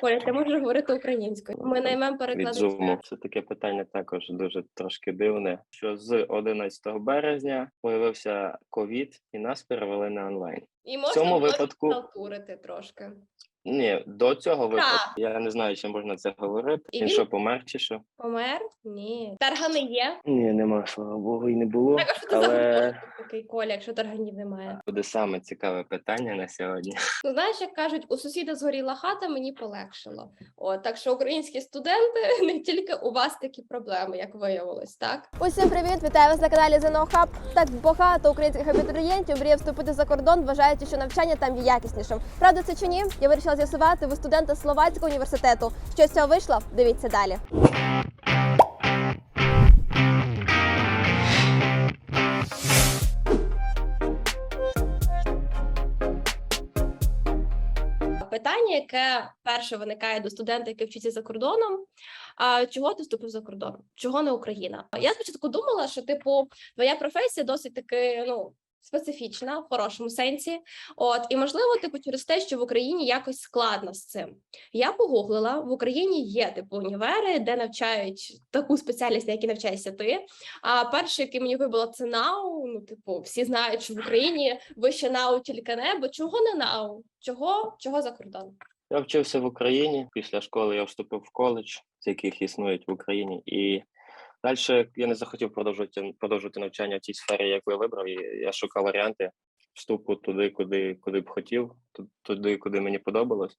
Коля, ти можеш говорити українською. Ми наймемо перекладача. Це таке питання також дуже трошки дивне. Що з 11 березня появився ковід, і нас перевели на онлайн. І В можна цьому випадку халтурити трошки. ні, до цього випадку я не знаю, чи можна це говорити. І він він- що помер чи що? Помер? Ні. Таргани є. Ні, нема, слава Богу, і не було. Так, а що ти Але такий, Коля, якщо тарганів немає? буде саме цікаве питання на сьогодні. Ну, знаєш, як кажуть, у сусіда згоріла хата, мені полегшило. От, так що українські студенти не тільки у вас такі проблеми, як виявилось, так? Усім привіт! Вітаю вас на каналі ЗНО Хаб. Так багато українських абітурієнтів мріє вступити за кордон, вважаючи, що навчання там є якіснішим. Правда, це чи ні? Я вирішила з'ясувати ви студента Словацького університету. Що з цього вийшло? Дивіться далі. Питання, яке перше виникає до студента, який вчиться за кордоном. А чого ти вступив за кордон? Чого не Україна? Я спочатку думала, що типу твоя професія досить таки ну. Специфічна в хорошому сенсі, от і можливо, типу, через те, що в Україні якось складно з цим. Я погуглила в Україні є типу універи, де навчають таку спеціальність, на якій навчаєшся ти. А перший, який мені вибило, це НАУ. Ну, типу, всі знають, що в Україні вище НАУ тільки небо. Чого не НАУ? Чого? Чого за кордон? Я вчився в Україні. Після школи я вступив в коледж, з яких існують в Україні, і далі я не захотів продовжувати продовжувати навчання в тій сфері, яку я вибрав. І я шукав варіанти вступу туди, куди, куди б хотів, ту- туди, куди мені подобалось.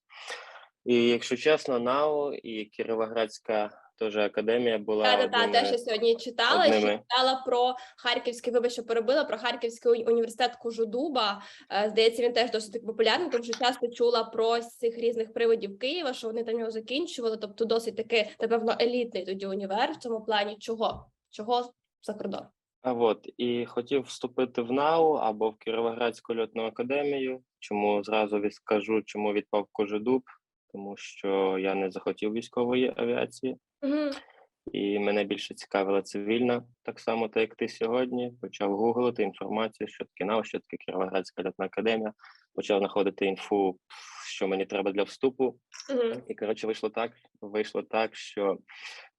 І якщо чесно, НАО і Кіровоградська теж академія була Та та та одними- те, сьогодні читала, ще одними. читала про Харківський, вибач, перебила про Харківський університет Кожудуба. Е, Здається, він теж досить популярний, тому що часто чула про цих різних приводів Києва, що вони там його закінчували. Тобто, досить таки, напевно, елітний тоді універ в цьому плані. Чого? Чого за кордон? А от і хотів вступити в НАУ або в Кіровоградську льотну академію. Чому зразу скажу, чому відпав Кожедуб, тому що я не захотів військової авіації, Угу. і мене більше цікавила цивільна, так само, так як ти сьогодні. Почав гуглити інформацію, що таке НАУ, що таке Кіровоградська льотна академія. Почав знаходити інфу, що мені треба для вступу. Угу. І коротше, вийшло так. Вийшло так, що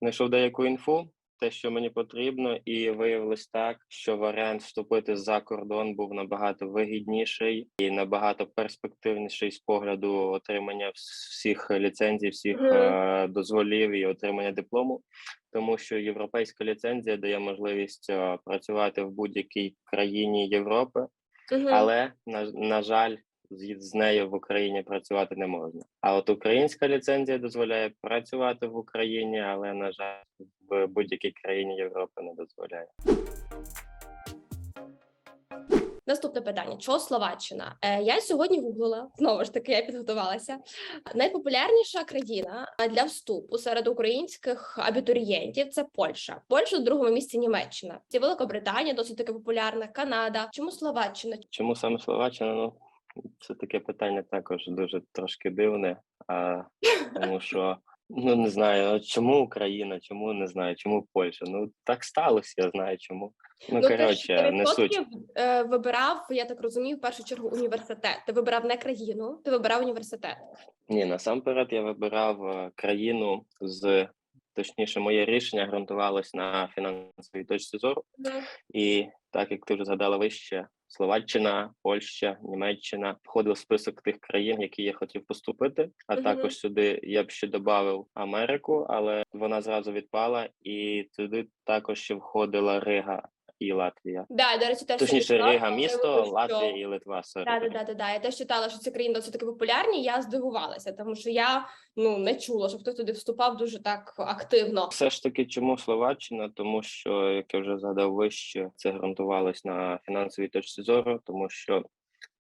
знайшов деяку інфу, те, що мені потрібно, і виявилось так, що варіант вступити за кордон був набагато вигідніший і набагато перспективніший з погляду отримання всіх ліцензій, всіх е, дозволів і отримання диплому, тому що європейська ліцензія дає можливість е, працювати в будь-якій країні Європи, Угу. але на, на жаль, з нею в Україні працювати не можна. А от українська ліцензія дозволяє працювати в Україні, але на жаль, в будь-якій країні Європи не дозволяє. Наступне питання: чого Словаччина? Е, я сьогодні гуглила знову ж таки, я підготувалася. Найпопулярніша країна для вступу серед українських абітурієнтів це Польща. Польща на другому місці Німеччина. Це Великобританія, досить таки популярна. Канада. Чому Словаччина? Чому саме Словаччина? Ну це таке питання також дуже трошки дивне. А тому що ну не знаю, чому Україна, чому не знаю, чому Польща? Ну так сталося, я знаю чому. Ну, ж коротше, не суть. е, вибирав, я так розумію, в першу чергу університет. Ти вибирав не країну, ти вибирав університет. Ні, насамперед я вибирав е, країну з точніше, моє рішення ґрунтувалось на фінансовій точці зору. І так як ти вже згадала вище, Словаччина, Польща, Німеччина входив в список тих країн, які я хотів поступити. А Мгм. також сюди я б ще додав Америку, але вона зразу відпала, і туди також ще входила Рига і Латвія. Да, до речі, теж Точніше, читала Рига місто, що- Латвія і Литва. сорі. Да, да, да, да, да. Я теж читала, що ці країни досить таки популярні. Я здивувалася, тому що я ну не чула, щоб хтось туди вступав дуже так активно. Все ж таки, чому Словаччина? Тому що, як я вже згадав вище, це ґрунтувалось на фінансовій точці зору, тому що в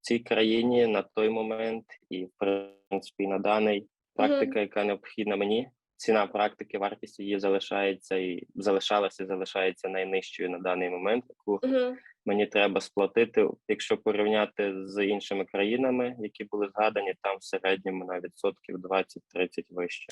цій країні на той момент і в принципі на даний практика, яка необхідна мені. Ціна практики, вартість її залишається і залишалася, залишається найнижчою на даний момент, яку Угу. мені треба сплатити. Якщо порівняти з іншими країнами, які були згадані, там в середньому на відсотків 20-30 вище.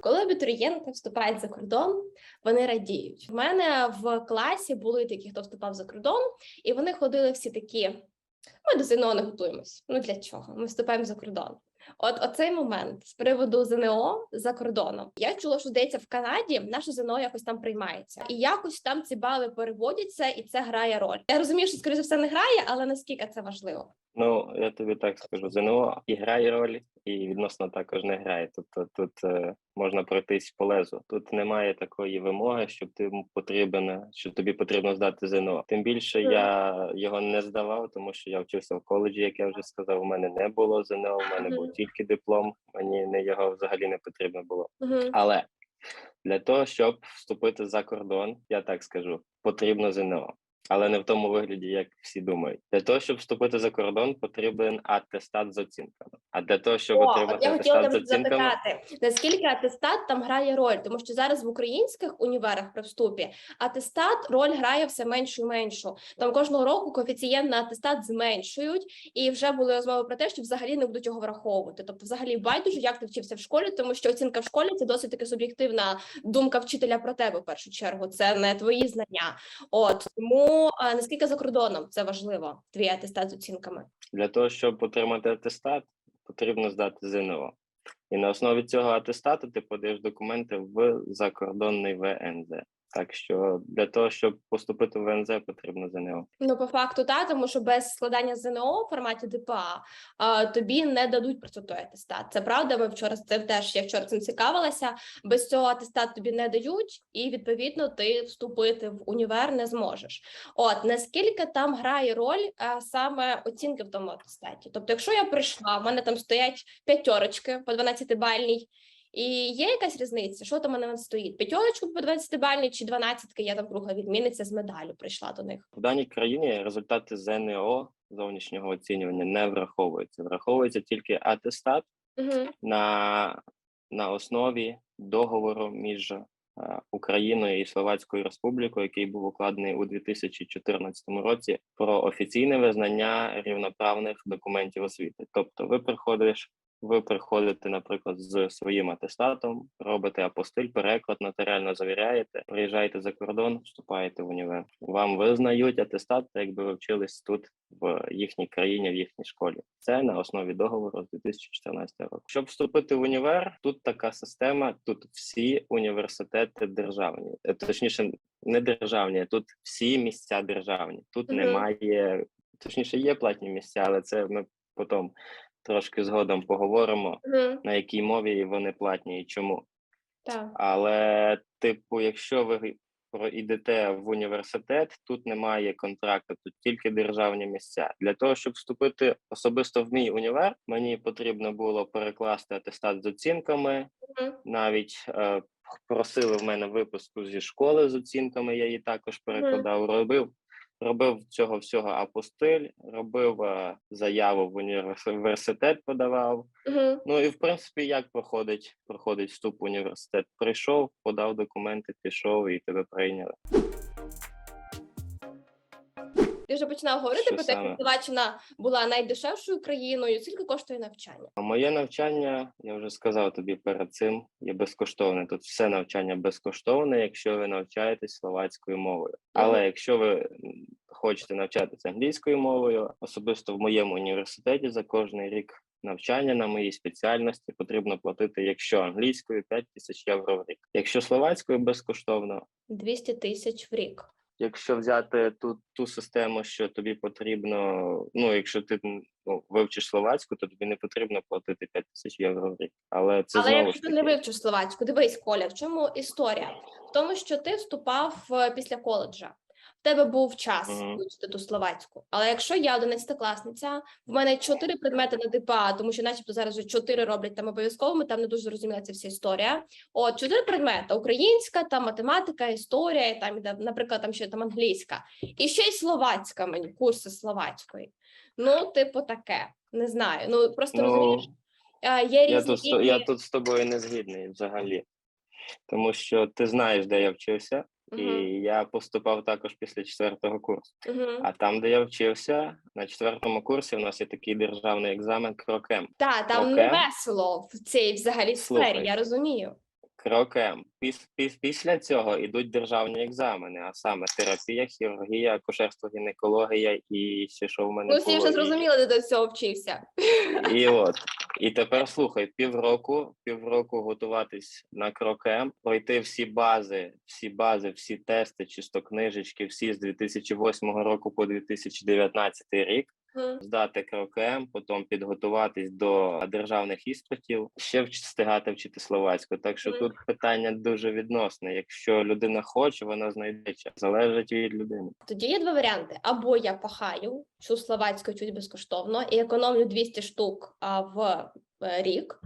Коли абітурієнти вступають за кордон, вони радіють. В мене в класі були такі, хто вступав за кордон, і вони ходили всі такі. Ми до ЗНО не готуємось. Ну для чого? Ми вступаємо за кордон. От оцей момент з приводу ЗНО за кордоном. Я чула, що здається, в Канаді наше ЗНО якось там приймається, і якось там ці бали переводяться, і це грає роль. Я розумію, що скоріше все не грає, але наскільки це важливо? Ну, я тобі так скажу, ЗНО і грає роль, і відносно також не грає. Тобто тут е, можна пройтись по лезу. Тут немає такої вимоги, щоб ти потрібен, що тобі потрібно здати ЗНО. Тим більше я його не здавав, тому що я вчився в коледжі, як я вже сказав. У мене не було ЗНО, у мене був тільки диплом. Мені не його взагалі не потрібно було. Але для того, щоб вступити за кордон, я так скажу, потрібно ЗНО. Але не в тому вигляді, як всі думають. Для того, щоб вступити за кордон, потрібен атестат з оцінками. А для того, щоб О, от отримати я хотіла з оцінками, запитати, наскільки атестат там грає роль, тому що зараз в українських універах при вступі атестат роль грає все меншу і меншу. Там кожного року коефіцієнт на атестат зменшують, і вже були розмови про те, що взагалі не будуть його враховувати. Тобто, взагалі байдуже, як ти вчився в школі, тому що оцінка в школі це досить таки суб'єктивна думка вчителя про тебе в першу чергу. Це не твої знання. От тому наскільки за кордоном це важливо, твій атестат з оцінками. для того, щоб отримати атестат, потрібно здати ЗНО. І на основі цього атестату ти подаєш документи в закордонний ВНЗ. Так що для того, щоб поступити в ВНЗ, потрібно ЗНО. Ну, по факту, та тому що без складання ЗНО в форматі ДПА а, тобі не дадуть той атестат. Це правда. Ми вчора цим теж я вчора цим цікавилася. Без цього атестат тобі не дають, і відповідно ти вступити в універ не зможеш. От наскільки там грає роль а, саме оцінки в тому атестаті? Тобто, якщо я прийшла, в мене там стоять п'ятерочки по 12-бальній, і є якась різниця, що там у мене стоїть? П'ятерочку по 12-бальній чи 12-ки, я там кругла відмінниця з медаллю прийшла до них. В даній країні результати ЗНО зовнішнього оцінювання не враховуються. Враховується тільки атестат Угу. на, на основі договору між е, Україною і Словацькою Республікою, який був укладений у 2014 році, про офіційне визнання рівноправних документів освіти. Тобто, ви приходиш. Ви приходите, наприклад, з своїм атестатом, робите апостиль, переклад, нотаріально завіряєте, приїжджаєте за кордон, вступаєте в універ. Вам визнають атестат, якби ви вчились тут в їхній країні, в їхній школі. Це на основі договору з 2014 року. Щоб вступити в універ, тут така система. Тут всі університети державні, Е, точніше, не державні, тут всі місця державні. Тут Мгм. немає, точніше, є платні місця, але це ми потім трошки згодом поговоримо, Угу. на якій мові вони платні і чому. Так. Але, типу, якщо ви йдете в університет, тут немає контракту, тут тільки державні місця. Для того, щоб вступити особисто в мій універ, мені потрібно було перекласти атестат з оцінками. Мгм. Навіть е, просили в мене випуску зі школи з оцінками. Я її також перекладав. Робив робив цього всього апостиль, робив е, заяву в університет, подавав. Угу. Ну і в принципі, як проходить проходить вступ в університет? Прийшов, подав документи, пішов і тебе прийняли. Ти вже починав говорити Що про те, саме? що Словаччина була найдешевшою країною. Скільки коштує навчання? А моє навчання, я вже сказав тобі перед цим, є безкоштовне. Тут все навчання безкоштовне, якщо ви навчаєтесь словацькою мовою. Але якщо ви хочете навчатися англійською мовою, особисто в моєму університеті за кожний рік навчання на моїй спеціальності потрібно платити, якщо англійською 5 тисяч євро в рік. Якщо словацькою безкоштовно, 200 тисяч в рік. Якщо взяти ту ту систему, що тобі потрібно, ну якщо ти ну, вивчиш словацьку, то тобі не потрібно платити 5 тисяч євро в рік. Але це Але знову якщо ти не вивчиш словацьку, дивись, Коля, в чому історія? В тому, що ти вступав е, після коледжа. Тебе був час вивчити ту словацьку. Але якщо я 11-класниця, в мене чотири предмети на ДПА, тому що, начебто, зараз вже чотири роблять там обов'язковими, там не дуже зрозуміла ця вся історія. От чотири предмети: українська, там математика, історія, і там іде, наприклад, там ще там англійська, і ще й словацька мені, курси словацької. Ну, типу, таке. Не знаю. Ну просто ну, розумієш. е, Є я різні тут я тут з тобою не згідний взагалі, тому що ти знаєш, де я вчився, і я поступав також після четвертого курсу. мгм. А там, де я вчився, на четвертому курсі, у нас є такий державний екзамен крокем. Та там не весело в цій взагалі Слухай. сфері, я розумію. Крокем. Піс, піс, після цього йдуть державні екзамени, а саме терапія, хірургія, акушерство, гінекологія і ще що в мене Ну, всі вже зрозуміли, де до цього вчився. І от. І тепер слухай, півроку, півроку готуватись на крокем, пройти всі бази, всі бази, всі тести, чисто книжечки, всі з 2008 року по 2019 рік. Здати крокем, потім підготуватись до державних іспитів, ще встигати вчити словацьку. Так що тут питання дуже відносне. Якщо людина хоче, вона знайде час. Залежить від людини. Тоді є два варіанти: або я пахаю, вчу словацьку чуть безкоштовно і економлю 200 штук в е, рік,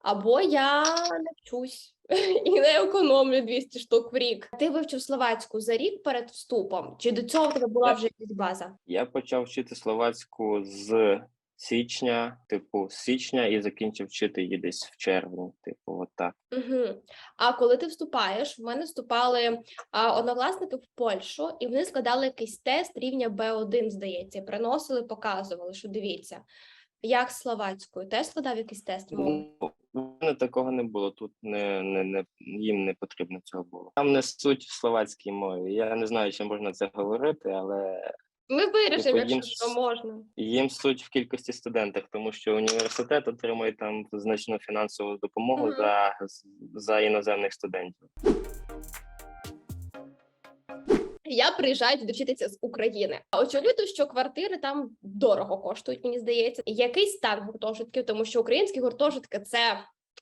або я не вчусь і не економлю 200 штук в рік. Ти вивчив словацьку за рік перед вступом? Чи до цього в тебе була вже якась база? Я почав вчити словацьку з січня, типу, з січня, і закінчив вчити її десь в червні. Типу, от так. Угу. А коли ти вступаєш, в мене вступали а, однокласники в Польщу, і вони складали якийсь тест рівня B1, здається, і приносили, показували, що дивіться, як словацькою. Тест складав якийсь тест? Ну, такого не було. Тут не, не, не їм не потрібно цього було. Там не суть в словацькій мові. Я не знаю, чи можна це говорити, але Ми вирішимо, Типу, їм якщо що можна. їм суть в кількості студентів, тому що університет отримує там значну фінансову допомогу Мгм. за, за іноземних студентів. Я приїжджаю туди вчитися з України. Очевидно, що квартири там дорого коштують, мені здається. Який стан гуртожитків, тому що українські гуртожитки це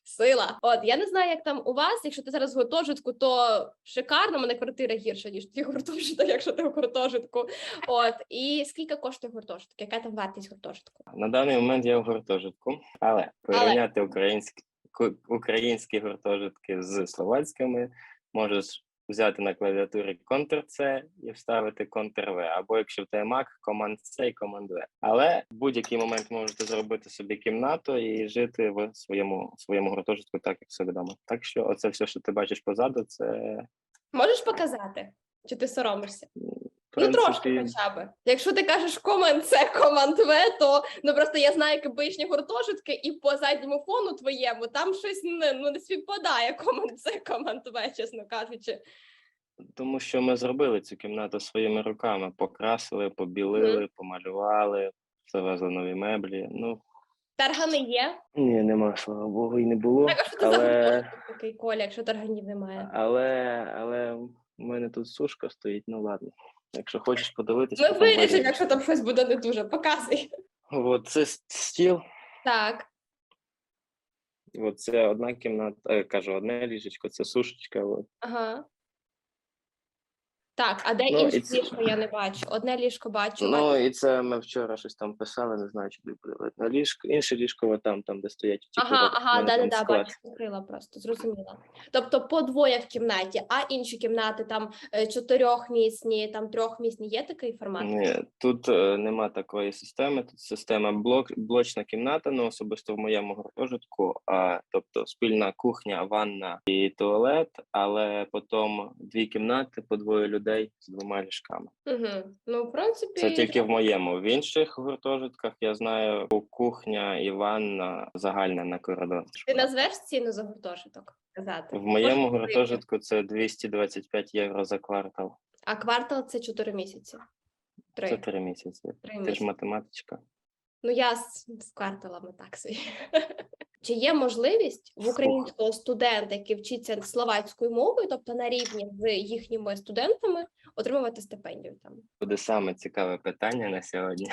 сила. От я не знаю, як там у вас. Якщо ти зараз в гуртожитку, то шикарно, у мене квартира гірша, ніж твій гуртожиток, якщо ти в гуртожитку. От і скільки коштує гуртожиток? Яка там вартість гуртожитку? На даний момент я в гуртожитку, але порівняти українські українські гуртожитки з словацькими можеш взяти на клавіатурі Ctrl-C і вставити Ctrl-V, або якщо в тебе Mac, Command-C і Command-V. Але в будь-який момент можете зробити собі кімнату і жити в своєму своєму гуртожитку, так як собі вдома. Так що оце все, що ти бачиш позаду, це Можеш показати? Чи ти соромишся? В Ну, трошки хоча б. Якщо ти кажеш команд С, команд В, то ну просто я знаю кибишні гуртожитки, і по задньому фону твоєму там щось не, ну, не співпадає команд С, команд В, чесно кажучи. Тому що ми зробили цю кімнату своїми руками, покрасили, побілили, помалювали, завезли нові меблі. Ну Таргани є. ні, нема, слава Богу, і не було. Так, а що це за Але, гуртожиток такий Коля, якщо тарганів немає? але, але в мене тут сушка стоїть, ну ладно. Якщо хочеш подивитися. Ми потім вирішимо, якщо там щось буде не дуже. Показуй. От це стіл, Так. от це одна кімната, е, кажу, одне ліжечко, це сушечка. От. Ага. Так, а де Ну, і інше це- ліжко я не бачу. Одне ліжко бачу. Ну і це ми вчора щось там писали, не знаю, чи буде видно. Ліжко, інше ліжко от там, там, де стоять ті Ага, коробки, в ага, мене да, да, там да, склад. бачу, відкрила просто, зрозуміла. Тобто по двоє в кімнаті, а інші кімнати там е, чотирьохмісні, там трьохмісні, є такий формат? Ні, тут е, нема такої системи. Тут система блок, блочна кімната, ну особисто в моєму гуртожитку, а тобто спільна кухня, ванна і туалет, але потім дві кімнати по двоє людей з двома ліжками. Угу. Ну, в принципі, Це тільки в моєму. В інших гуртожитках я знаю кухня і ванна загальна на коридор. ти назвеш ціну за гуртожиток? Казати. В моєму говорити. гуртожитку це 225 євро за квартал. А квартал це чотири місяці. Три. Це три місяці. Три Ти ж математичка. Ну, я з, з кварталами так собі. Чи є можливість в українського студента, який вчиться словацькою мовою, тобто на рівні з їхніми студентами, отримувати стипендію там? Буде саме цікаве питання на сьогодні.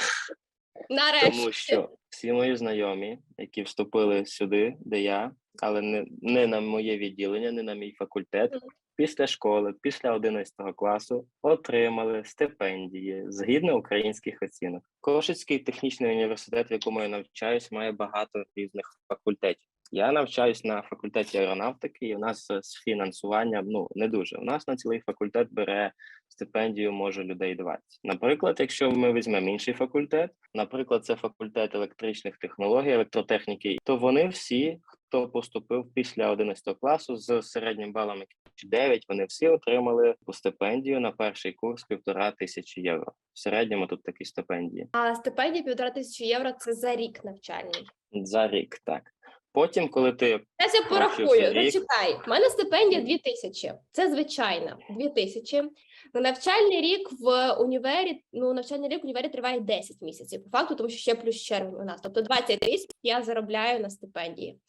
Нарешті. Тому що всі мої знайомі, які вступили сюди, де я, але не, не на моє відділення, не на мій факультет. Після школи, після 11 класу отримали стипендії згідно українських оцінок. Кошицький технічний університет, в якому я навчаюсь, має багато різних факультетів. Я навчаюсь на факультеті аеронавтики, і у нас з фінансуванням ну не дуже. У нас на цілий факультет бере стипендію може людей 20. Наприклад, якщо ми візьмемо інший факультет, наприклад, це факультет електричних технологій, електротехніки, то вони всі, хто поступив після 11 класу з середнім балом 9, вони всі отримали таку стипендію на перший курс півтора тисячі євро. В середньому тут такі стипендії А стипендія півтора тисячі євро це за рік навчальний. за рік. Так Потім, коли ти я Навчився порахую. рік. Зачекай, в мене стипендія 2 тисячі. Це звичайна 2 тисячі. На навчальний рік в універі, ну навчальний рік в універі триває 10 місяців. По факту, тому що ще плюс червень у нас. Тобто 20 тисяч я заробляю на стипендії.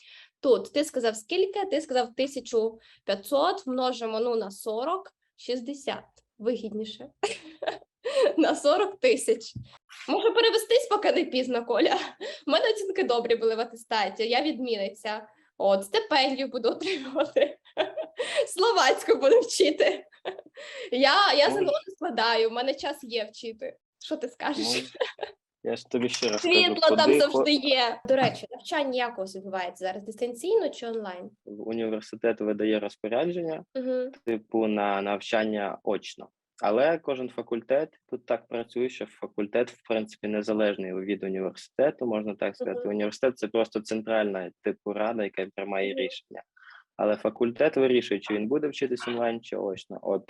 Тут ти сказав скільки? Ти сказав 1500, множимо ну на 40, 60. Вигідніше. На 40 тисяч. Можу перевестись, поки не пізно, Коля. У мене оцінки добрі були в атестаті. Я відмінниця. От, стипендію буду отримувати. Словацьку буду вчити. Я, я ЗНО не складаю, в мене час є вчити. Що ти скажеш? ну, я ж тобі ще раз кажу, там завжди є. До речі, навчання якось відбувається зараз дистанційно чи онлайн? університет видає розпорядження, Угу. типу на навчання очно. Але кожен факультет тут так працює, що факультет, в принципі, незалежний від університету, можна так сказати. Мгм. Університет це просто центральна типу рада, яка приймає рішення. Але факультет вирішує, чи він буде вчитись онлайн чи очно. От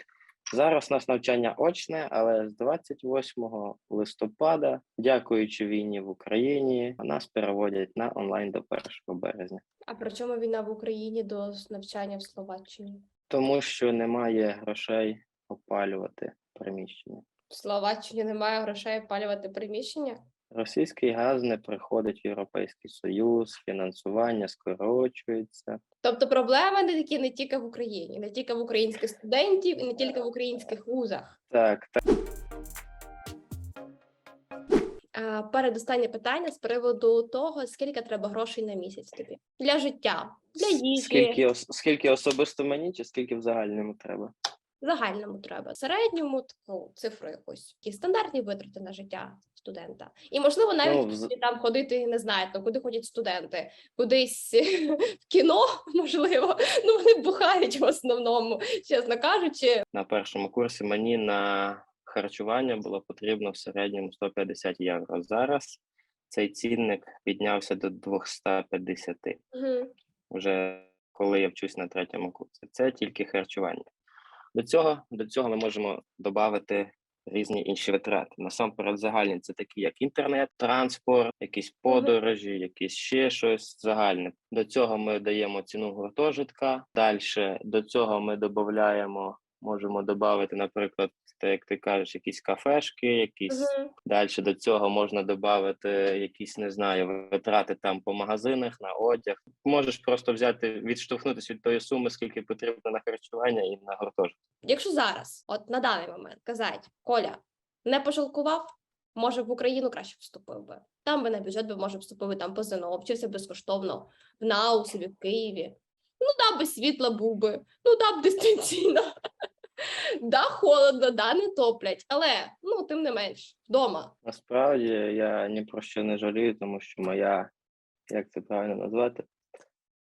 зараз у нас навчання очне, але з 28 листопада, дякуючи війні в Україні, нас переводять на онлайн до 1 березня. А при чому війна в Україні до навчання в Словаччині? Тому що немає грошей опалювати приміщення. В Словаччині немає грошей опалювати приміщення. Російський газ не приходить в Європейський Союз, фінансування скорочується. Тобто проблеми не такі не тільки в Україні, не тільки в українських студентів і не тільки в українських вузах. Так, так. Передостаннє питання з приводу того, скільки треба грошей на місяць тобі для життя, для їжі, Скільки, скільки особисто мені, чи скільки в загальному треба? Загальному треба, середньому таку цифру якусь, які стандартні витрати на життя студента. І можливо навіть Ну, там ходити не знають, ну, куди ходять студенти, кудись в кіно, можливо. Ну вони бухають в основному, чесно кажучи. На першому курсі мені на харчування було потрібно в середньому 150 євро. Зараз цей цінник піднявся до 250. Мгм. вже коли я вчусь на третьому курсі. Це тільки харчування. До цього, до цього ми можемо додати різні інші витрати. Насамперед, загальні це такі, як інтернет, транспорт, якісь подорожі, якісь ще щось загальне. До цього ми даємо ціну гуртожитка. Далі до цього ми додаємо, можемо додати, наприклад, як ти кажеш, якісь кафешки, якісь Мгм. Далі до цього можна додати якісь, не знаю, витрати там по магазинах на одяг. Можеш просто взяти, відштовхнутися від тої суми, скільки потрібно на харчування і на гуртожиток. Якщо зараз, от на даний момент, казати, Коля не пожалкував, може в Україну краще вступив би. Там би на бюджет би може вступив там по ЗНО, вчився безкоштовно в НАУ в Києві. Ну, да, без світла був би, ну да, б дистанційно. Да, холодно, да, не топлять, але ну тим не менш, вдома. Насправді я ні про що не жалію, тому що моя, як це правильно назвати,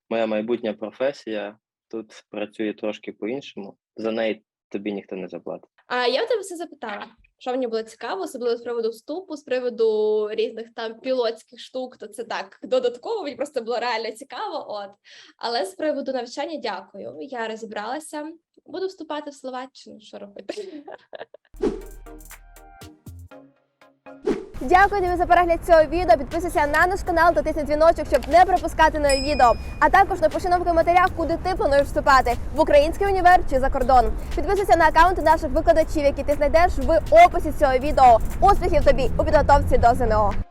моя майбутня професія тут працює трошки по-іншому. За неї тобі ніхто не заплатить. А я в тебе все запитала, що мені було цікаво, особливо з приводу вступу, з приводу різних там пілотських штук, то це так додатково, мені просто було реально цікаво. От але з приводу навчання, дякую. Я розібралася. Буду вступати в Словаччину. Що робити? Дякую тобі за перегляд цього відео. Підписуйся на наш канал та тисни дзвіночок, щоб не пропускати нові відео. А також напиши нам в коментарях, куди ти плануєш вступати в український універ чи за кордон. Підписуйся на аккаунти наших викладачів, які ти знайдеш в описі цього відео. Успіхів тобі у підготовці до ЗНО.